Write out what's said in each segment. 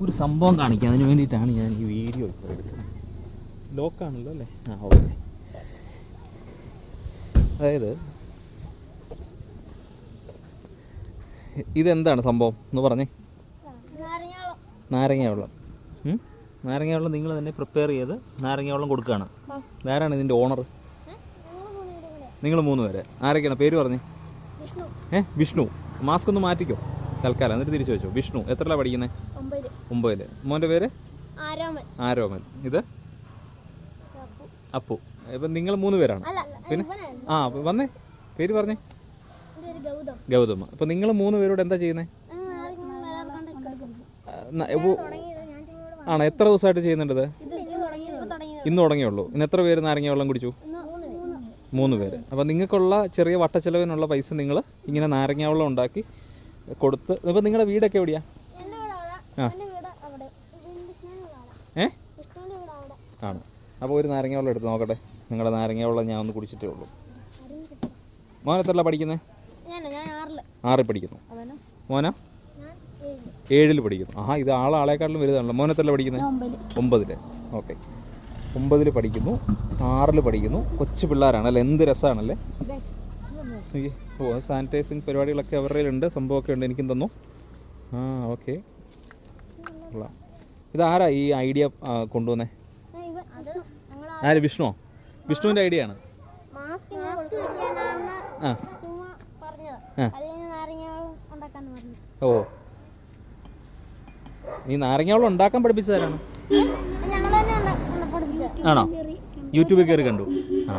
ഒരു സംഭവം കാണിക്കാം. അതിന് വേണ്ടിയിട്ടാണ് ഞാൻ ഈ വീഡിയോ ഇപ്പോൾ എടുക്കുന്നത്. ലോക്കാണല്ലോ അല്ലേ? ആ ഓക്കെ. അതായത് ഇതെന്താണ് സംഭവം? എന്ന് പറഞ്ഞേ. നാരങ്ങ വെള്ളം? നാരങ്ങ വെള്ളം നിങ്ങൾ തന്നെ പ്രിപ്പയർ ചെയ്ത് നാരങ്ങ വെള്ളം കൊടുക്കുകയാണ്. ആരാണ് ഇതിന്റെ ഓണർ നിങ്ങൾ മൂന്ന് പേര്. ആരൊക്കെയാണ്? പേര് പറഞ്ഞു. ഏഹ് വിഷ്ണു. മാസ്ക് ഒന്ന് മാറ്റിക്കോ. തൽക്കാലം. എന്നിട്ട് തിരിച്ചു വെച്ചോ. വിഷ്ണു. എത്രയാണ് പഠിക്കുന്നത്? ഒമ്പത് മോന്റെ മോന്റെ പേര്? ആരോമൻ. ആരോമൻ. ഇത്? അപ്പു. അപ്പു. ഇപ്പം നിങ്ങൾ മൂന്ന് പേരാണ്. അല്ല പിന്നെ? ആ വന്നേ. പേര് പറഞ്ഞേ. ഗൗതമ അപ്പം നിങ്ങൾ മൂന്ന് പേരോട് എന്താ ചെയ്യുന്നേ? ആണോ? എത്ര ദിവസമായിട്ട് ചെയ്യുന്നുണ്ടത്? തുടങ്ങിയത്. ഇന്ന് തുടങ്ങിയുള്ളൂ. ഇന്ന് എത്ര പേര് നാരങ്ങ വെള്ളം കുടിച്ചു? മൂന്ന് മൂന്ന് പേര്. അപ്പം നിങ്ങൾക്കുള്ള ചെറിയ വട്ടച്ചെലവിനുള്ള പൈസ നിങ്ങൾ ഇങ്ങനെ നാരങ്ങ വെള്ളം ഉണ്ടാക്കി കൊടുത്ത് ഇപ്പം നിങ്ങളുടെ വീടൊക്കെ എവിടെയാ? ഏ? ആണ്. അപ്പോൾ ഒരു നാരങ്ങ വെള്ളം എടുത്ത് നോക്കട്ടെ. നിങ്ങളുടെ നാരങ്ങ വെള്ളം ഞാൻ ഒന്ന് കുടിച്ചിട്ടേ ഉള്ളൂ. മോൻ എത്രല്ല പഠിക്കുന്നത് ആറിൽ പഠിക്കുന്നു. മോന? ഏഴിൽ പഠിക്കുന്നു. ആ ഇത് ആൾ ആളെക്കാട്ടിലും വലുതാണല്ലോ. മോൻ എത്രല്ല പഠിക്കുന്നത് ഒമ്പതിൽ ഓക്കെ. ഒമ്പതിൽ പഠിക്കുന്നു. ആറിൽ പഠിക്കുന്നു. കൊച്ചു പിള്ളേരാണ് എന്ത് രസമാണല്ലേ. ഓ സാനിറ്റൈസിങ് പരിപാടികളൊക്കെ അവരുടെ ഉണ്ട് സംഭവമൊക്കെ ഉണ്ട്. എനിക്കും തന്നു. ആ ഓക്കെ. കൊള്ളാം ഇതാരാ ഈ ഐഡിയ കൊണ്ടുവന്നേ? ആര് വിഷ്ണുവോ? വിഷ്ണുവിന്റെ ഐഡിയ ആണ്. ഓ. നീ നാരങ്ങ വെള്ളം ഉണ്ടാക്കാൻ പഠിപ്പിച്ചതാരാണ്? ആണോ? യൂട്യൂബിൽ കയറി കണ്ടു. ആ.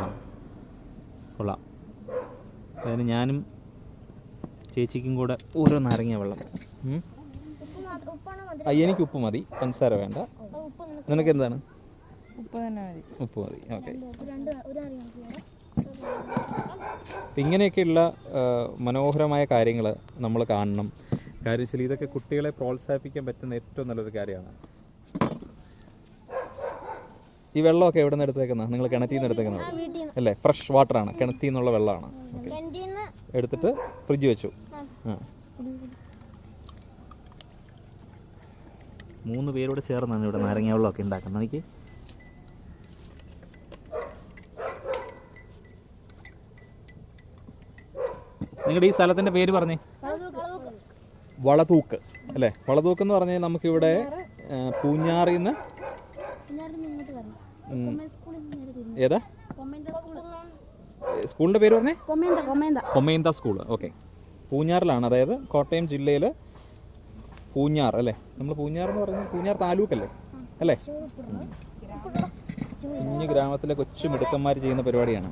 കൊള്ളാം. അതിന് ഞാനും ചേച്ചിക്കും കൂടെ ഓരോ നാരങ്ങ വെള്ളം ആ എനിക്ക് ഉപ്പ് മതി. പഞ്ചസാര വേണ്ട. ഉപ്പ് നിനക്ക് എന്താണ് ഉപ്പ് തന്നെ മതി. ഉപ്പ് മതി. ഓക്കെ. ഇങ്ങനെയൊക്കെയുള്ള മനോഹരമായ കാര്യങ്ങൾ നമ്മൾ കാണണം. കാര്യം വെച്ചാൽ ഇതൊക്കെ കുട്ടികളെ പ്രോത്സാഹിപ്പിക്കാൻ പറ്റുന്ന ഏറ്റവും നല്ലൊരു കാര്യമാണ്. ഈ വെള്ളമൊക്കെ എവിടെ നിന്ന് എടുത്തേക്കുന്നത് നിങ്ങൾ കിണറ്റിൽ നിന്ന് എടുത്തേക്കുന്നത് അല്ലേ? ഫ്രഷ് വാട്ടറാണ്. കിണറ്റിൽ നിന്നുള്ള വെള്ളമാണ് ഓക്കെ. കിണറ്റിന്ന് എടുത്തിട്ട് ഫ്രിഡ്ജ് വെച്ചു. ആ. മൂന്ന് പേരോട് ചേർന്നാണ് ഇവിടെ നാരങ്ങ വെള്ളമൊക്കെ ഉണ്ടാക്കുന്നത്. എനിക്ക് നിങ്ങളുടെ ഈ സ്ഥലത്തിന്റെ പേര് പറഞ്ഞേ? വളതൂക്ക്. അല്ലേ? വളതൂക്ക് എന്ന് പറഞ്ഞാൽ നമുക്കിവിടെ പൂഞ്ഞാറിന്ന് ഏതാ? സ്കൂളിന്റെ പേര് പറഞ്ഞേ? കൊമേന്ത സ്കൂൾ ഓക്കെ. പൂഞ്ഞാറിലാണ് അതായത് കോട്ടയം ജില്ലയിൽ പൂഞ്ഞാർ അല്ലേ? നമ്മൾ പൂഞ്ഞാർ എന്ന് പറയുന്നത് പൂഞ്ഞാർ താലൂക്കല്ലേ? അല്ലേ? കുഞ്ഞു ഗ്രാമത്തിലെ കൊച്ചു മിടുക്കന്മാർ ചെയ്യുന്ന പരിപാടിയാണ്.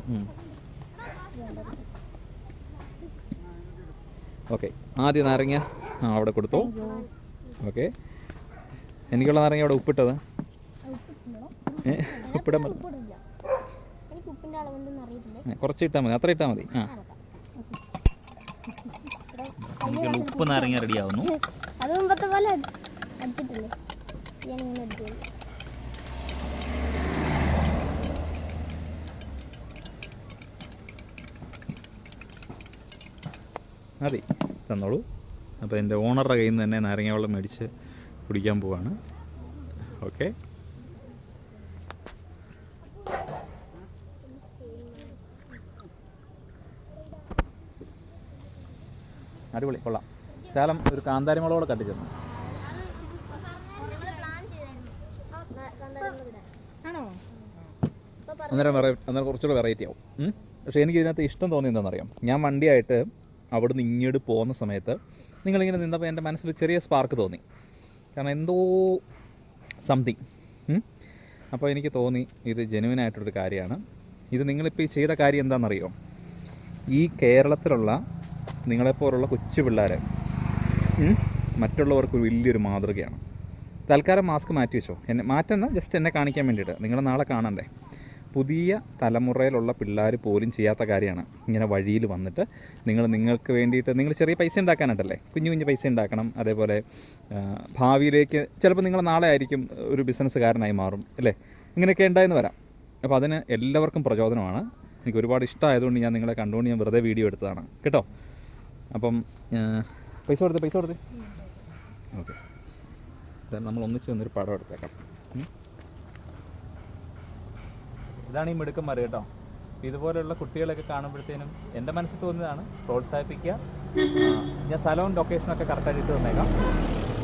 ഓക്കെ. ആദ്യം നാരങ്ങ ആ അവിടെ കൊടുത്തു. ഓക്കെ. എനിക്കുള്ള നാരങ്ങ അവിടെ ഉപ്പിട്ടത്? ഉപ്പിടാൻ കുറച്ച് ഇട്ടാൽ മതി. അത്ര ഇട്ടാൽ മതി. ആ. ഉപ്പ് നാരങ്ങ റെഡിയാവുന്നു അത് മുമ്പത്തെ പോലെ അടിച്ചിട്ടില്ലേ? അടിച്ചിട്ടില്ലേ ഞാനിങ്ങനെ അടിച്ചു മതി തന്നോളൂ. അപ്പോൾ എന്റെ ഓണറുടെ കയ്യിൽ നിന്ന് തന്നെ നാരങ്ങ വെള്ളം മേടിച്ച് കുടിക്കാൻ പോവാണ്. ഓക്കെ. അടിപൊളി കൊള്ളാം. ശാലം ഒരു കാന്താരി മുളകോടെ കട്ടിച്ചെന്നു അന്നേരം വെറൈ അന്നേരം കുറച്ചുകൂടെ വെറൈറ്റി ആവും. പക്ഷെ എനിക്ക് ഇതിനകത്ത് ഇഷ്ടം തോന്നി എന്താണെന്നറിയാം? ഞാൻ വണ്ടിയായിട്ട് അവിടുന്ന് ഇങ്ങോട്ട് പോകുന്ന സമയത്ത് നിങ്ങളിങ്ങനെ നിന്നപ്പോൾ എന്റെ മനസ്സിൽ ചെറിയ സ്പാർക്ക് തോന്നി. കാരണം എന്തോ സംതിങ് അപ്പോൾ എനിക്ക് തോന്നി ഇത് ജെനുവിനായിട്ടൊരു കാര്യമാണ്. ഇത് നിങ്ങളിപ്പോൾ ഈ ചെയ്ത കാര്യം എന്താണെന്നറിയോ? ഈ കേരളത്തിലുള്ള നിങ്ങളെപ്പോലുള്ള കൊച്ചു പിള്ളേരെ മറ്റുള്ളവർക്ക് വലിയൊരു മാതൃകയാണ്. തൽക്കാലം മാസ്ക് മാറ്റി വെച്ചോ. എന്നെ മാറ്റണ്ട ജസ്റ്റ് എന്നെ കാണിക്കാൻ വേണ്ടിയിട്ട്. നിങ്ങൾ നാളെ കാണണ്ടേ? പുതിയ തലമുറയിലുള്ള പിള്ളേർ പോലും ചെയ്യാത്ത കാര്യമാണ്. ഇങ്ങനെ വഴിയിൽ വന്നിട്ട് നിങ്ങൾ നിങ്ങൾക്ക് വേണ്ടിയിട്ട് നിങ്ങൾ ചെറിയ പൈസ ഉണ്ടാക്കാനായിട്ടല്ലേ? കുഞ്ഞു കുഞ്ഞു പൈസ ഉണ്ടാക്കണം. അതേപോലെ ഭാവിയിലേക്ക് ചിലപ്പോൾ നിങ്ങൾ നാളെ ആയിരിക്കും ഒരു ബിസിനസ്സുകാരനായി മാറും അല്ലേ? ഇങ്ങനെയൊക്കെ ഉണ്ടായെന്ന് വരാം. അപ്പോൾ അതിന് എല്ലാവർക്കും പ്രചോദനമാണ്. എനിക്ക് ഒരുപാട് ഇഷ്ടമായതുകൊണ്ട് ഞാൻ നിങ്ങളെ കണ്ടുകൊണ്ട് ഞാൻ വെറുതെ വീഡിയോ എടുത്തതാണ്. കേട്ടോ? അപ്പം പൈസ കൊടുത്ത് പൈസ കൊടുത്ത്. ഓക്കെ. നമ്മൾ ഒന്നിച്ച് നിന്നൊരു പടം എടുത്തേക്കാം. ഇതാണ് ഈ മിടുക്കന്മാർ കേട്ടോ. ഇതുപോലെയുള്ള കുട്ടികളൊക്കെ കാണുമ്പോഴത്തേനും എന്റെ മനസ്സിൽ തോന്നിയതാണ് പ്രോത്സാഹിപ്പിക്കുക. ഞാൻ സ്ഥലവും ലൊക്കേഷനൊക്കെ കറക്റ്റായിട്ട് ഇട്ട് തന്നേക്കാം.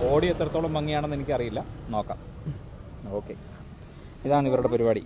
ഓടി എത്രത്തോളം ഭംഗിയാണെന്ന് എനിക്കറിയില്ല. നോക്കാം. ഓക്കെ. ഇതാണ് ഇവരുടെ പരിപാടി.